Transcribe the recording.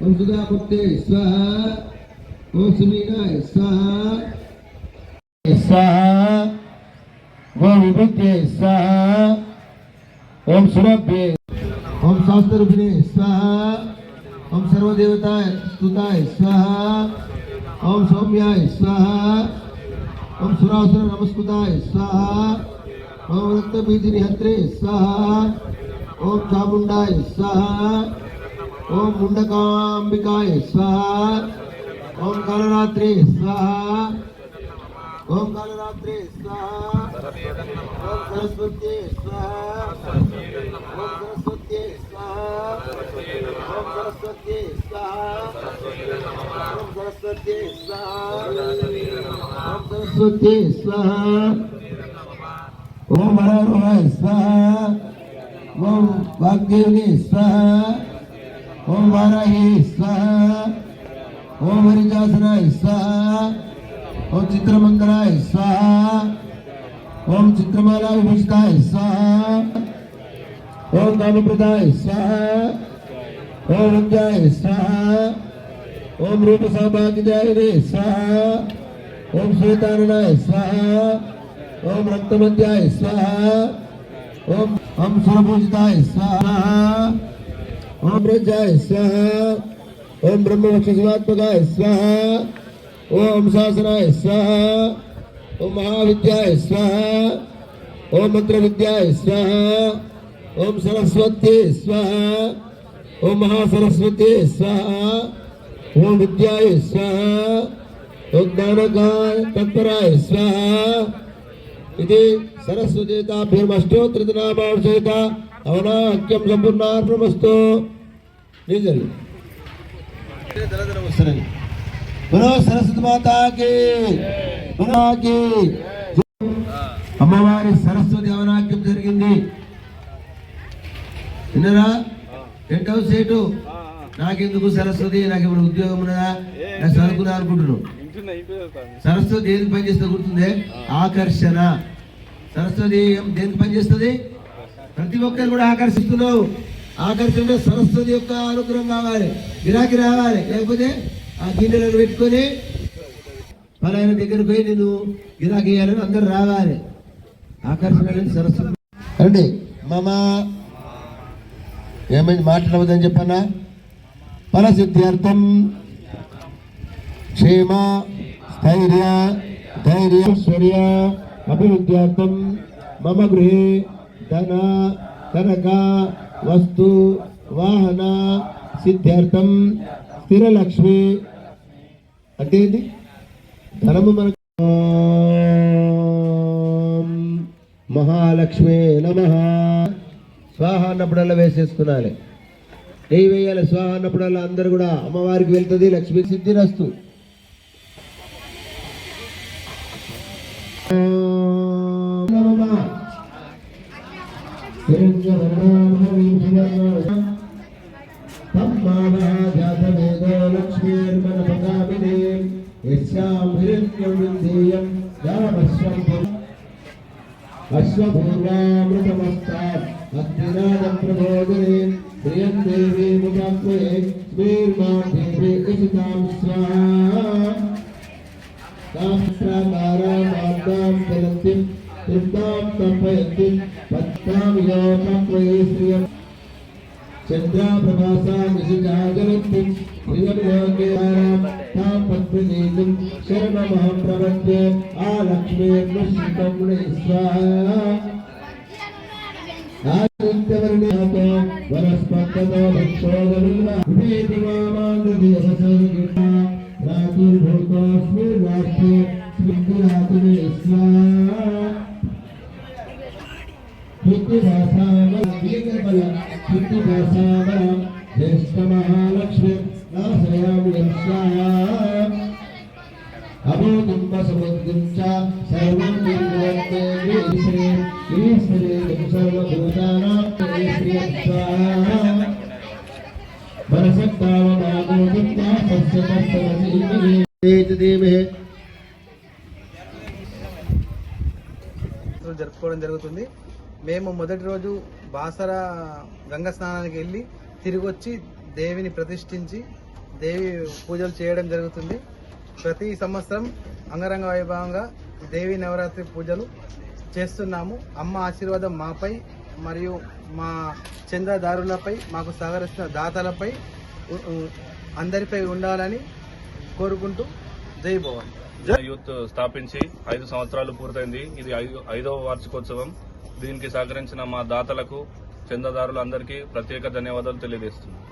ఓం సుధాపుత్రే స్వాహ ఓం సుమీనాయ స్వాహ స్వాహ ఓం విభూతే స్వాహ ఓం సురభ్యే ఓం శాస్త్రరూపిణే స్వాహ ఓం సర్వదేవతాయ స్తుతాయ స్వాహ ఓం సౌమ్యాయ స్వాహ ఓం సురాసుర నమస్కృతాయ స్వాహ ఓం రక్తబీజిని హత్రే స్వాహ ఓం చాముండాయ స్వాహ ఓం ముండకాంబికాయ స్వాహ ఓం కాలరాత్రి స్వాహ ఓం కాలరాత్రి స్వాహ ఓం సరస్వతి స్వాహ ఓం సరస్వతి స్వాహ ఓం సరస్వతి స్వాహ ఓం సరస్వతి స్వాహ ఓం సరస్వతి స్వాహ ఓం హరాయ స్వాహ ఓం వాగ్దేవుని స్వాహ ఓం వారాహి స్వాహ ఓం హరిదాసనాయ స్వాహ ఓం చిత్రమంగళాయ స్వాహ ఓం చిత్రమాలా విభజితాయ స్వాహ ఓం కామప్రదాయ స్వాహ ఓం వంజాయ స్వాహ ఓం రూప సౌభాగ్యదాయనే స్వాహ ఓం శ్వేతాననాయ స్వాహ ఓం రక్తమంత్యాయ స్వాహ ఓం ఓం సురపూజితాయ స్వాహ ఓం బ్రజాయ స్వాహ ఓం బ్రహ్మవక్ష శివాత్మకాయ స్వాహ ఓం శాసనాయ స్వాహ ఓం మహావిద్యాయ స్వాహ ఓం మంత్ర విద్యాయ స్వాహ ఓం సరస్వతి స్వాహ ఓం మహాసరస్వతి స్వాహ ఓం విద్యాయ స్వాహ ఓం జ్ఞానకాయ తత్పరాయ స్వాహ ఇది సరస్వతీతాభ్యమష్టోత్తరనామావశేత అవనాక్యం సంపూర్ణార్పణమస్తు నిజలు సరే బలో సరస్వతి మాతాకి అమ్మవారి సరస్వతి అవనాక్యం జరిగింది। విన్నరా? టెంట్ హౌస్ సేటు? నాకెందుకు సరస్వతి? నాకు ఇప్పుడు ఉద్యోగం ఉన్నదా? నాకు చదువుకున్నా అనుకుంటున్నాను. సరస్వతి దేనికి పనిచేస్తుంది గుర్తుందే? ఆకర్షణ. సరస్వతి ఏం దేనికి పనిచేస్తుంది ప్రతి ఒక్కరు కూడా ఆకర్షిస్తున్నావు ఆకర్షణ సరస్వతి యొక్క అనుగ్రహం కావాలి గిరాకీ రావాలి. లేకపోతే ఆ గిన్నెలను పెట్టుకొని పలాయన దగ్గర పోయి నేను గిరాకీ వేయాలని అందరు రావాలి. ఆకర్షణ సరస్వతి అండి మమ ఏమైంది? మాట్లాడవద్దని చెప్పన్నా? ఫల క్షేమ స్థైర్య ధైర్యశ్వర్య అభివృద్ధ్యార్థం. మమ గృహే ధన కనక వస్తు వాహన సిద్ధార్థం స్థిరలక్ష్మి. అంటే ఏంటి? ధనము మనకు. మహాలక్ష్మి నమ. స్వాహ అన్నప్పుడల్లా వేసేసుకున్నాలి నెయ్యి వేయాలి. స్వాహ అన్నప్పుడల్లా అందరు కూడా అమ్మవారికి వెళ్తుంది లక్ష్మి సిద్ధిరస్తు. తమ్మావహాజాతవేదో లక్ష్మీర్మనపగామినే యస్యాం హిరణ్యం విందేయం యామస్వం పురుష అశ్వపూర్వామృతమస్తాత్ అగ్నినాదం ప్రబోధనే ప్రియం దేవీ ముఖాత్మే స్మీర్మాం దేవీ ఇషితాం స్వాహా కాంక్షాకారామార్గాం చలంతిం తృప్తాం తపయంతిం పత్తాం యోగమయే శ్రియం చంద్రాప్రభాసా నిశిజాగరంతిం ప్రియం లోకేరాం తాం పద్మనీతిం శరణమహం ప్రపద్యే రాష్ట్రే స్మిగ్గురాతునే స్వాహా పితృభాసామల పితృభాసామ జ్యేష్ఠ మహాలక్ష్మి నాశయామి స్వాహా అభూతుంబ సముద్రం సర్వం నిర్వత్తే ఈశ్వరే ఈశ్వరే సర్వభూతానాం. ఈశ్వరే స్వాహా జరుపుకోవడం జరుగుతుంది. మేము మొదటి రోజు బాసర గంగ స్నానానికి వెళ్ళి తిరిగి వచ్చి దేవిని ప్రతిష్ఠించి దేవి పూజలు చేయడం జరుగుతుంది. ప్రతి సంవత్సరం అంగరంగ వైభవంగా దేవి నవరాత్రి పూజలు చేస్తున్నాము. అమ్మ ఆశీర్వాదం మాపై మరియు మా చందాదారులపై మాకు సహకరిస్తున్న దాతలపై అందరిపై ఉండాలని కోరుకుంటూ జై భవాని. యూత్ స్థాపించి ఐదు సంవత్సరాలు పూర్తయింది. ఇది ఐదు ఐదవ వార్షికోత్సవం. దీనికి సహకరించిన మా దాతలకు చందాదారులందరికీ ప్రత్యేక ధన్యవాదాలు తెలియజేస్తున్నాను